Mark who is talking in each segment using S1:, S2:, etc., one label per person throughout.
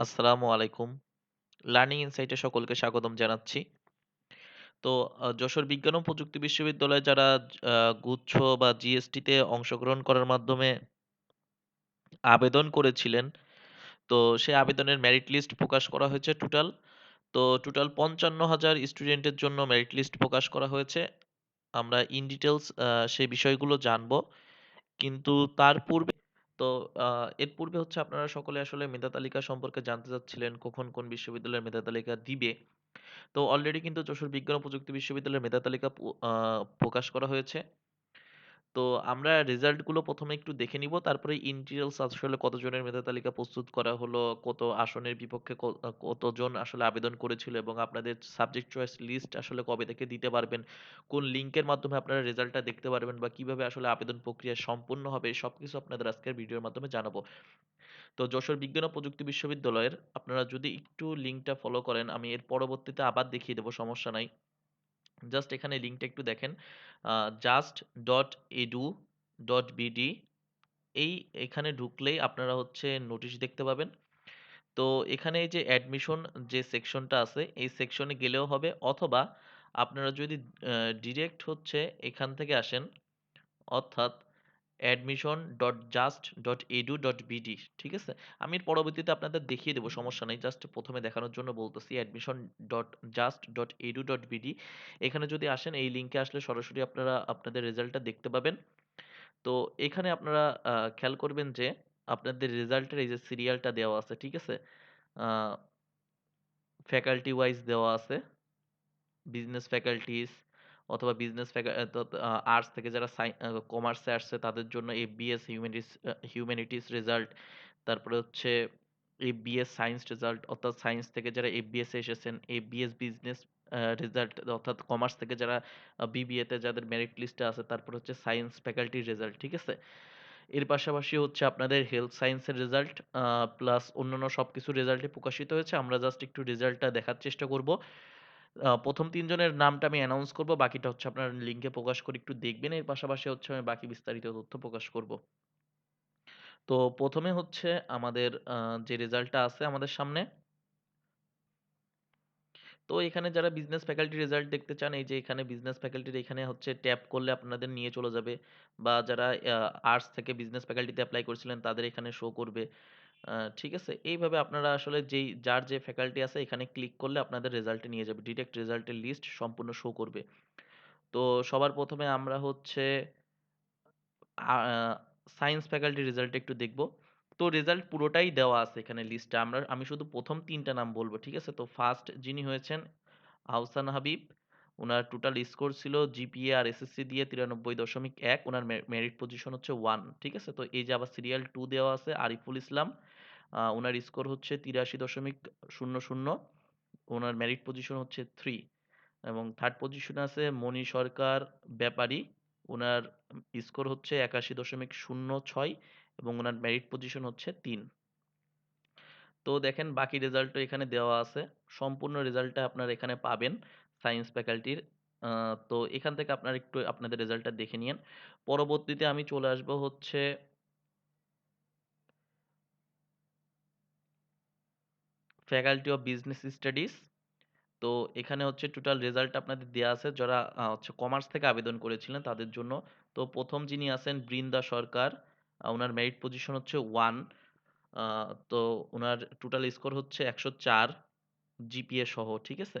S1: আসসালামু আলাইকুম। লার্নিং ইনসাইটে সকলকে স্বাগতম জানাচ্ছি। তো যশোর বিজ্ঞান ও প্রযুক্তি বিশ্ববিদ্যালয়ে যারা গুচ্ছ বা জিএসটিতে অংশগ্রহণ করার মাধ্যমে আবেদন করেছিলেন, তো সেই আবেদনের মেরিট লিস্ট প্রকাশ করা হয়েছে টোটাল। তো টোটাল ৫৫,০০০ স্টুডেন্টের জন্য মেরিট লিস্ট প্রকাশ করা হয়েছে। আমরা ইন ডিটেলস সেই বিষয়গুলো জানব। কিন্তু তার পূর্বে তো আ এর পূর্বে হচ্ছে আপনারা সকলে আসলে মেধা তালিকা সম্পর্কে জানতে চাচ্ছিলেন, কখন কোন বিশ্ববিদ্যালয়ের মেধা তালিকা দিবে। তো অলরেডি কিন্তু যশোর বিজ্ঞান ও প্রযুক্তি বিশ্ববিদ্যালয়ের মেধা তালিকা আহ প্রকাশ করা হয়েছে। তো আমরা রেজাল্টগুলো ১ম এ একটু দেখে নিব। তারপরে ইন ডিটেইলস আসলে কতজনের মেধা তালিকা প্রস্তুত করা হলো, কত আসনের বিপক্ষে ক কতজন আসলে আবেদন করেছিল এবং আপনাদের সাবজেক্ট চয়েস লিস্ট আসলে কবে থেকে দিতে পারবেন, কোন লিঙ্কের মাধ্যমে আপনারা রেজাল্টটা দেখতে পারবেন বা কীভাবে আসলে আবেদন প্রক্রিয়া সম্পূর্ণ হবে সবকিছু আপনাদের আজকের ভিডিওর মাধ্যমে জানাব। তো যশোর বিজ্ঞান ও প্রযুক্তি বিশ্ববিদ্যালয়ের আপনারা যদি একটু লিঙ্কটা ফলো করেন, আমি এর পরবর্তীতে আবার দেখিয়ে দেব সমস্যা নাই। জাস্ট এখানে লিঙ্কটা একটু দেখেন। Just dot edu dot BD এই এখানে ঢুকলেই আপনারা হচ্ছে নোটিশ দেখতে পাবেন। তো এখানে এই যে অ্যাডমিশন যে সেকশনটা আছে, এই সেকশনে গেলেও হবে অথবা আপনারা যদি ডিরেক্ট হচ্ছে এখান থেকে আসেন অর্থাৎ admission.just.edu.bd ঠিক আছে? আমি পরবর্তীতে আপনাদের দেখিয়ে দেব সমস্যা নাই। জাস্ট প্রথমে দেখানোর জন্য বলতেছি admission.just.edu.bd এখানে যদি আসেন এই লিঙ্কে আসলে সরাসরি আপনারা আপনাদের রেজাল্টটা দেখতে পাবেন। তো এখানে আপনারা খেয়াল করবেন যে আপনাদের রেজাল্টের এই যে সিরিয়ালটা দেওয়া আছে, ঠিক আছে? ফ্যাকাল্টি ওয়াইজ দেওয়া আছে। বিজনেস ফ্যাকাল্টিজ অথবা বিজনেস আর্টস থেকে যারা কমার্সে আসছে তাদের জন্য FBS humanities uh humanities result. তারপরে হচ্ছে এফবিএস সায়েন্স রেজাল্ট অর্থাৎ সায়েন্স থেকে যারা এফবিএস এ এসেছেন, এফবিএস বিজনেস আ রেজাল্ট অর্থাৎ কমার্স থেকে যারা আ বিবিএ তে যাদের মেরিট লিস্টে আছে, তারপর হচ্ছে সায়েন্স ফ্যাকাল্টির রেজাল্ট, ঠিক আছে? এর পাশাপাশি হচ্ছে আপনাদের হেলথ সায়েন্সের রেজাল্ট প্লাস অন্যান্য সব সবকিছুর রেজাল্টই প্রকাশিত হয়েছে। আমরা জাস্ট একটু রেজাল্টটা দেখার চেষ্টা করব। আ ১ম ৩ জনের নামটা আমি অ্যানাউন্স করব। বাকিটা হচ্ছে আপনার লিঙ্কে প্রকাশ করে একটু দেখবেন। এর পাশাপাশি হচ্ছে আমি বাকি বিস্তারিত তথ্য প্রকাশ করব। তো ১ম এ হচ্ছে আমাদের যে রেজাল্টটা আছে আমাদের সামনে তো এখানে যারা বিজনেস ফ্যাকাল্টি রেজাল্ট দেখতে চান, এই যে এখানে বিজনেস ফ্যাকাল্টির এখানে হচ্ছে ট্যাপ করলে আপনাদের নিয়ে চলে যাবে। বা যারা আর্টস থেকে বিজনেস ফ্যাকাল্টিতে এপ্লাই করছিলেন তাদের এখানে শো করবে। ঠিক আছে? এইভাবে আপনারা আসলে যেই, যার যে ফ্যাকাল্টি আছে এখানে ক্লিক করলে আপনাদের রেজাল্টে নিয়ে যাবে। ডিরেক্ট রেজাল্টের লিস্ট সম্পূর্ণ শো করবে। তো সবার প্রথমে আমরা হচ্ছে সায়েন্স ফ্যাকাল্টির রেজাল্টটা একটু দেখব। তো রেজাল্ট পুরোটাই দেওয়া আছে এখানে লিস্টে। আমরা, আমি শুধু ১ম ৩ টা নাম বলব, ঠিক আছে? তো ফার্স্ট যিনি হয়েছেন, আহসান হাবিব। উনার টোটাল স্কোর ছিল জিপিএ আর এসএসসি দিয়ে ৯৩.১ উনার মে মেরিট পজিশন হচ্ছে 1 ঠিক আছে? তো এই যে আবার সিরিয়াল 2 দেওয়া আছে, আরিফুল ইসলাম। আ উনার স্কোর হচ্ছে তিরাশি দশমিক শূন্য শূন্য ওনার মেরিট পজিশন হচ্ছে 3 এবং থার্ড পজিশনে আছে মনি সরকার ব্যাপারী। ওনার স্কোর হচ্ছে ৮১.০৬ এবং ওনার মেরিট পজিশন হচ্ছে তিন তো দেখেন বাকি রেজাল্টও এখানে দেওয়া আছে। সম্পূর্ণ রেজাল্টটা আপনারা এখানে পাবেন সায়েন্স ফ্যাকাল্টির। তো এখান থেকে আপনারা একটু আপনাদের রেজাল্টটা দেখে নিন পরবর্তীতে আমি চলে আসব হচ্ছে ফ্যাকাল্টি অফ বিজনেস স্টাডিজ। তো এখানে হচ্ছে টোটাল রেজাল্ট আপনাদের দেয়া আছে যারা হচ্ছে কমার্স থেকে আবেদন করেছিলেন তাদের জন্য। তো প্রথম যিনি আছেন বৃন্দা সরকার। ওনার মেরিট পজিশন হচ্ছে ওয়ান তো ওনার টোটাল স্কোর হচ্ছে ১০৪ জিপিএ সহ, ঠিক আছে?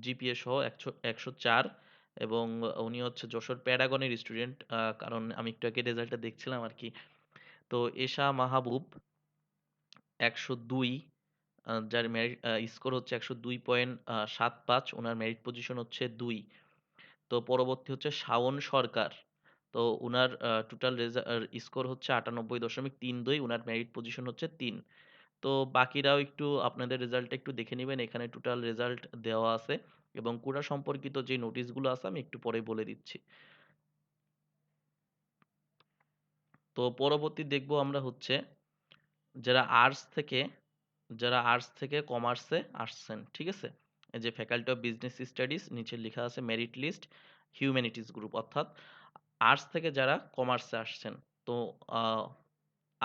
S1: জিপিএ সহ একশো ১০৪ এবং উনি হচ্ছে যশোর প্যারাগনের স্টুডেন্ট। কারণ আমি একটু আগে রেজাল্টটা দেখছিলাম আরকি। তো এশা মাহবুব ১০২ আ যার মেরিট আ স্কোর হচ্ছে ১০২.৭৫ উনার মেরিট পজিশন হচ্ছে দুই তো পরবর্তী হচ্ছে শাওন সরকার। তো উনার আ টোটাল রেজা আর স্কোর হচ্ছে ৯৮.৩২ উনার মেরিট পজিশন হচ্ছে ৩। তো বাকিরাও একটু আপনাদের রেজাল্টটা একটু দেখে নেবেন এখানে টোটাল রেজাল্ট দেওয়া আছে এবং কোটা সম্পর্কিত যে নোটিশগুলো আছে আমি একটু পরে বলে দিচ্ছি। তো পরবর্তী দেখব আমরা হচ্ছে যারা আর্টস থেকে যারা আর্টস থেকে কমার্সে আসছেন, ঠিক আছে? এই যে ফ্যাকাল্টি অফ বিজনেস স্টাডিজ নিচে লেখা আছে মেরিট লিস্ট হিউম্যানিটিজ গ্রুপ অর্থাৎ আর্টস থেকে যারা কমার্সে আসছেন। তো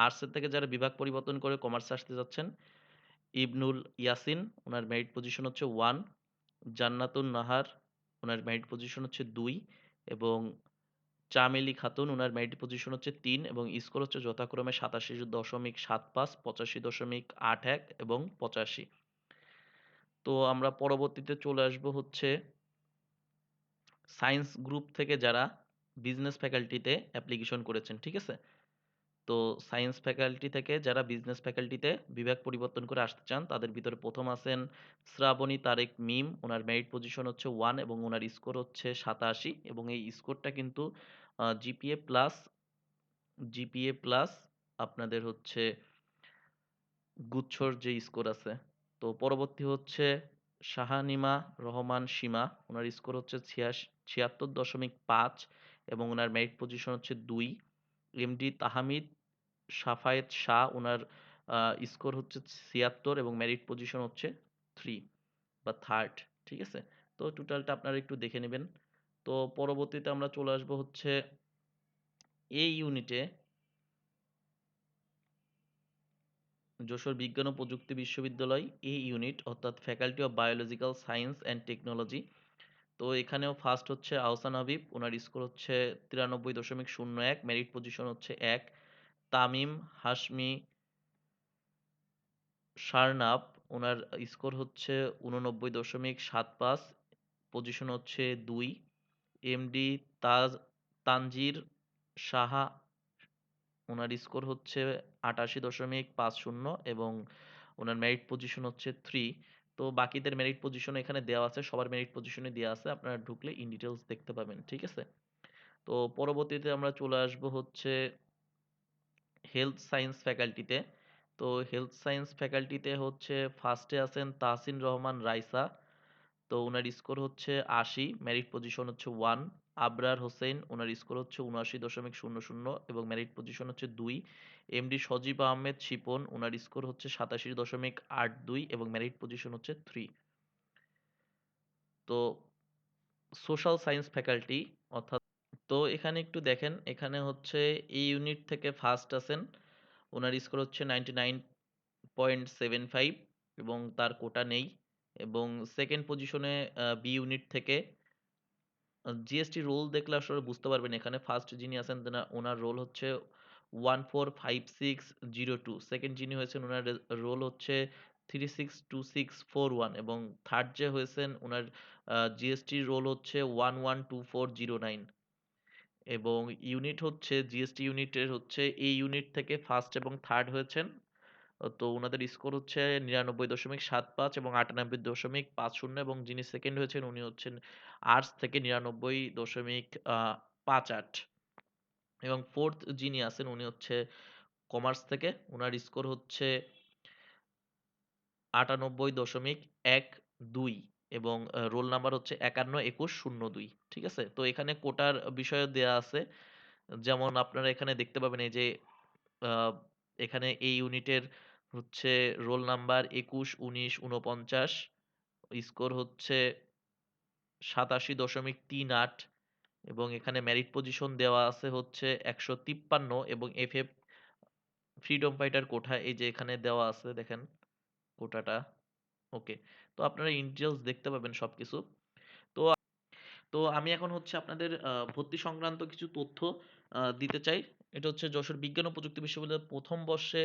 S1: আর্টসের থেকে যারা বিভাগ পরিবর্তন করে কমার্সে আসতে যাচ্ছেন, ইবনুল ইয়াসিন ওনার মেরিট পজিশন হচ্ছে ওয়ান জান্নাতুন নাহার ওনার মেরিট পজিশন হচ্ছে দুই এবং চামেলি খাতুন ওনার মেরিট পজিশন হচ্ছে তিন এবং স্কোর হচ্ছে যথাক্রমে সাতাশি দশমিক সাত পাঁচ পঁচাশি দশমিক আট এক এবং পঁচাশি। তো আমরা পরবর্তীতে চলে আসব হচ্ছে সায়েন্স গ্রুপ থেকে যারা বিজনেস ফ্যাকাল্টিতে অ্যাপ্লিকেশন করেছেন ঠিক আছে? তো সায়েন্স ফ্যাকাল্টি থেকে যারা বিজনেস ফ্যাকাল্টিতে বিভাগ পরিবর্তন করে আসতে চান, তাদের ভিতরে প্রথম আছেন শ্রাবণী তারেক মিম। ওনার মেরিট পজিশন হচ্ছে ওয়ান এবং ওনার স্কোর হচ্ছে সাতাশি এবং এই স্কোরটা কিন্তু জিপিএ প্লাস জিপিএ প্লাস আপনাদের হচ্ছে গুচ্ছর যে স্কোর আছে। তো পরবর্তী হচ্ছে শাহানিমা রহমান সীমা। ওনার স্কোর হচ্ছে ছিয়াত্তর দশমিক পাঁচ এবং ওনার মেরিট পজিশন হচ্ছে দুই। এমডি তাহামিদ সাফায়েত শাহ ওনার স্কোর হচ্ছে ছিয়াত্তর এবং মেরিট পজিশন হচ্ছে থ্রি বা থার্ড ঠিক আছে? তো টোটালটা আপনারা একটু দেখে নেবেন। তো পরবর্তীতে আমরা চলে আসব হচ্ছে এই ইউনিটে যশোর বিজ্ঞান ও প্রযুক্তি বিশ্ববিদ্যালয় এ ইউনিট অর্থাৎ faculty of biological science and technology তো এখানেও ফার্স্ট হচ্ছে আহসান হাবিব ওনার স্কোর হচ্ছে তিরানব্বই দশমিক শূন্য এক মেরিট পজিশন হচ্ছে এক। তামিম হাশমি শারনাব ওনার স্কোর হচ্ছে উননব্বই দশমিক সাত পাঁচ, পজিশন হচ্ছে দুই। এমডি তাজ, তানজির সাহা ওনার স্কোর হচ্ছে আটাশি দশমিক পাঁচ শূন্য এবং ওনার মেরিট পজিশন হচ্ছে থ্রি তো বাকিদের মেরিট পজিশন এখানে দেওয়া আছে, সবার মেরিট পজিশনে দেওয়া আছে, আপনারা ঢুকলে ইন ডিটেলস দেখতে পাবেন, ঠিক আছে? তো পরবর্তীতে আমরা চলে আসব হচ্ছে হেলথ সায়েন্স ফ্যাকাল্টিতে তো হেলথ সায়েন্স ফ্যাকাল্টিতে হচ্ছে ফার্স্টে আছেন তাহসিন রহমান রাইসা। তো ওনার স্কোর হচ্ছে আশি মেরিট পজিশন হচ্ছে ওয়ান আবরার হোসেন ওনার স্কোর হচ্ছে উনআশি দশমিক শূন্য শূন্য এবং মেরিট পজিশন হচ্ছে দুই, এমডি সজীব আহমেদ শিপন ওনার স্কোর হচ্ছে সাতাশি দশমিক আট দুই এবং মেরিট পজিশন হচ্ছে থ্রি তো সোশ্যাল সায়েন্স ফ্যাকাল্টি অর্থাৎ তো এখানে একটু দেখেন, এখানে হচ্ছে এই ইউনিট থেকে ফার্স্ট আছেন ওনার স্কোর হচ্ছে ninety nine point seven five এবং তার কোটা নেই এবং সেকেন্ড পজিশনে বি ইউনিট থেকে জিএসটি রোল দেখলে আসলে বুঝতে পারবেন এখানে ফার্স্ট যিনি আছেন ওনার রোল হচ্ছে one four five six zero two second যিনি হয়েছেন ওনার রোল হচ্ছে three six two six four one এবং থার্ড যে হয়েছেন ওনার জিএসটি রোল হচ্ছে one one two four zero nine এবং ইউনিট হচ্ছে জিএসটি ইউনিটের হচ্ছে, এই ইউনিট থেকে ফার্স্ট এবং থার্ড হয়েছেন। তো ওনাদের স্কোর হচ্ছে নিরানব্বই দশমিক সাত পাঁচ এবং আটানব্বই দশমিক পাঁচ শূন্য এবং যিনি সেকেন্ড হয়েছেন, উনি হচ্ছেন আর্টস থেকে নিরানব্বই দশমিক পাঁচ আট। এবং ফোর্থ যিনি আছেন, উনি হচ্ছে কমার্স থেকে। ওনার স্কোর হচ্ছে আটানব্বই দশমিক এক দুই। এবং রোল নাম্বার হচ্ছে একান্ন একুশ শূন্য দুই, ঠিক আছে? তো এখানে কোটার বিষয় দেয়া আছে। যেমন আপনারা এখানে দেখতে পাবেন এই যে এখানে এই ইউনিটের হচ্ছে রোল নাম্বার একুশ, উনিশ উনপঞ্চাশ স্কোর হচ্ছে সাতাশি দশমিক তিন আট এবং এখানে মেরিট পজিশন দেওয়া আছে হচ্ছে একশো তিপ্পান্ন এবং এফ এফ ফ্রিডম ফাইটার কোঠা এই যে এখানে দেওয়া আছে, দেখেন কোটাটা। ওকে? তো আপনারা ইন্টেলস দেখতে পাবেন সব কিছু তো তো আমি এখন হচ্ছে আপনাদের ভর্তি সংক্রান্ত কিছু তথ্য দিতে চাই। এটা হচ্ছে যশোর বিজ্ঞান ও প্রযুক্তি বিশ্ববিদ্যালয়ের প্রথম বর্ষে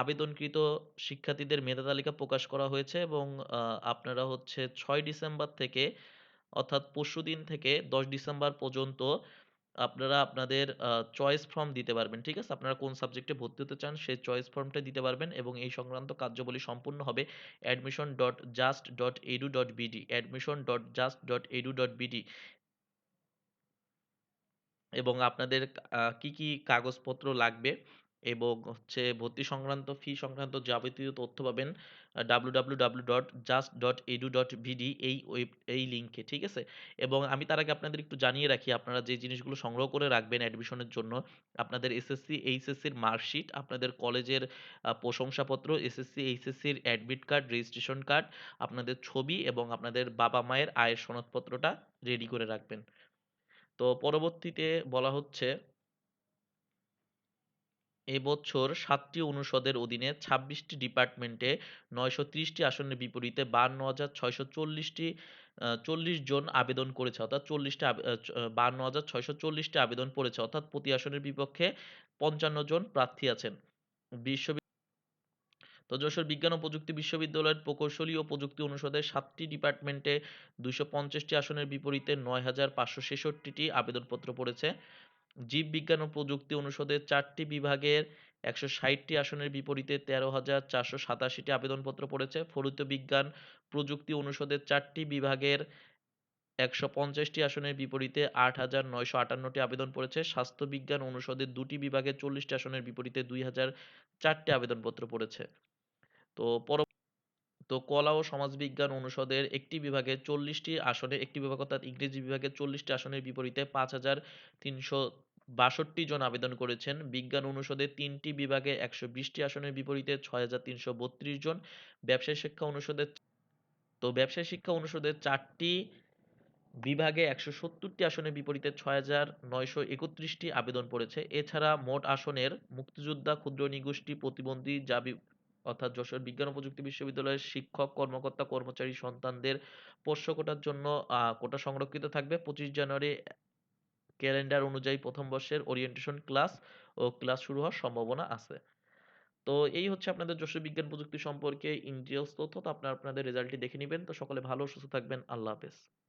S1: আবেদনকৃত শিক্ষার্থীদের মেধা তালিকা প্রকাশ করা হয়েছে এবং আপনারা হচ্ছে ছয় ডিসেম্বর থেকে, অর্থাৎ পরশুদিন থেকে দশ ডিসেম্বর পর্যন্ত আপনারা আপনাদের চয়েস ফর্ম দিতে পারবেন, ঠিক আছে? আপনারা কোন সাবজেক্টে ভর্তি হতে চান সেই চয়েস ফর্মটা দিতে পারবেন এবং এই সংক্রান্ত কার্যবলী সম্পূর্ণ হবে admission dot just dot edu dot BD admission dot just dot edu dot BD এবং আপনাদের কি কি কাগজপত্র লাগবে? এবং হচ্ছে ভর্তি সংক্রান্ত, ফি সংক্রান্ত যাবতীয় তথ্য পাবেন www.just.edu.bd এই ওয়েব, এই লিঙ্কে ঠিক আছে? এবং আমি তার আগে আপনাদের একটু জানিয়ে রাখি, আপনারা যে জিনিসগুলো সংগ্রহ করে রাখবেন অ্যাডমিশনের জন্য, আপনাদের এসএসসি এইচএসসির মার্কশিট আপনাদের কলেজের প্রশংসাপত্র এসএসসি এইচএসসির অ্যাডমিট কার্ড রেজিস্ট্রেশন কার্ড আপনাদের ছবি এবং আপনাদের বাবা মায়ের আয়ের সনদপত্রটা রেডি করে রাখবেন। তো পরবর্তীতে বলা হচ্ছে এবছর সাতটি অনুষদের অধীনে ২৬টি ডিপার্টমেন্টে ৯৩০টি আসনের বিপরীতে ৫২,৬৪০টি আ ৪০ জন আবেদন করেছে। অর্থাৎ ৪০টা আবে হাজার চ ৫২,৬৪০টি আবেদন পড়েছে। অর্থাৎ প্রতি আসনের বিপক্ষে ৫৫ জন প্রার্থী আছেন। বিশ্ববি তো যশোর বিজ্ঞান ও প্রযুক্তি বিশ্ববিদ্যালয়ের প্রকৌশলী ও প্রযুক্তি অনুষদের সাতটি ডিপার্টমেন্টে ২৫০টি আসনের বিপরীতে ৯,৫৬৬টি আবেদনপত্র পড়েছে। জীববিজ্ঞান ও প্রযুক্তি অনুষদের চারটি বিভাগের ১৬০টি আসনের বিপরীতে ১৩,৪৮৭টি আবেদনপত্র পড়েছে। ফলিত বিজ্ঞান প্রযুক্তি অনুষদের চারটি বিভাগের ১৫০টি আসনের বিপরীতে ৮,৯৫৮টি আবেদন পড়েছে। স্বাস্থ্য বিজ্ঞান অনুষদের দুটি বিভাগের ৪০টি আসনের বিপরীতে ২,০০৪টি আবেদনপত্র পড়েছে। তো পর তো কলা ও সমাজবিজ্ঞান অনুষদের একটি বিভাগে ৪০টি আসনে একটি বিভাগ অর্থাৎ ইংরেজি বিভাগে ৪০টি আসনের বিপরীতে ৫,৩৬২ জন আবেদন করেছেন। বিজ্ঞান অনুষদের তিনটি বিভাগে ১২০টি আসনের বিপরীতে ৬,৩৩২ জন। ব্যবসায় শিক্ষা অনুষদের তো ব্যবসায় শিক্ষা অনুষদের চারটি বিভাগে ১৭০টি আসনের বিপরীতে ৬,৯৩১টি আবেদন পড়েছে। এছাড়া মোট আসনের মুক্তিযোদ্ধা, ক্ষুদ্র নৃগোষ্ঠী, প্রতিবন্ধী, জাবি অর্থাৎ যশোর বিজ্ঞান ও প্রযুক্তি বিশ্ববিদ্যালয়ের শিক্ষক, কর্মকর্তা, কর্মচারী, সন্তানদের পোষ্য কোটার জন্য কোটা সংরক্ষিত থাকবে। ২৫ জানুয়ারি ক্যালেন্ডার অনুযায়ী প্রথম বর্ষের ওরিয়েন্টেশন ক্লাস ও ক্লাস শুরু হওয়ার সম্ভাবনা আছে। তো এই হচ্ছে আপনাদের যশোর বিজ্ঞান প্রযুক্তি সম্পর্কে ইন ডিটেইলস তথ্য। তো আপনারা আপনাদের রেজাল্টটি দেখে নিবেন। তো সকলে ভালো সুস্থ থাকবেন। আল্লাহ হাফেজ।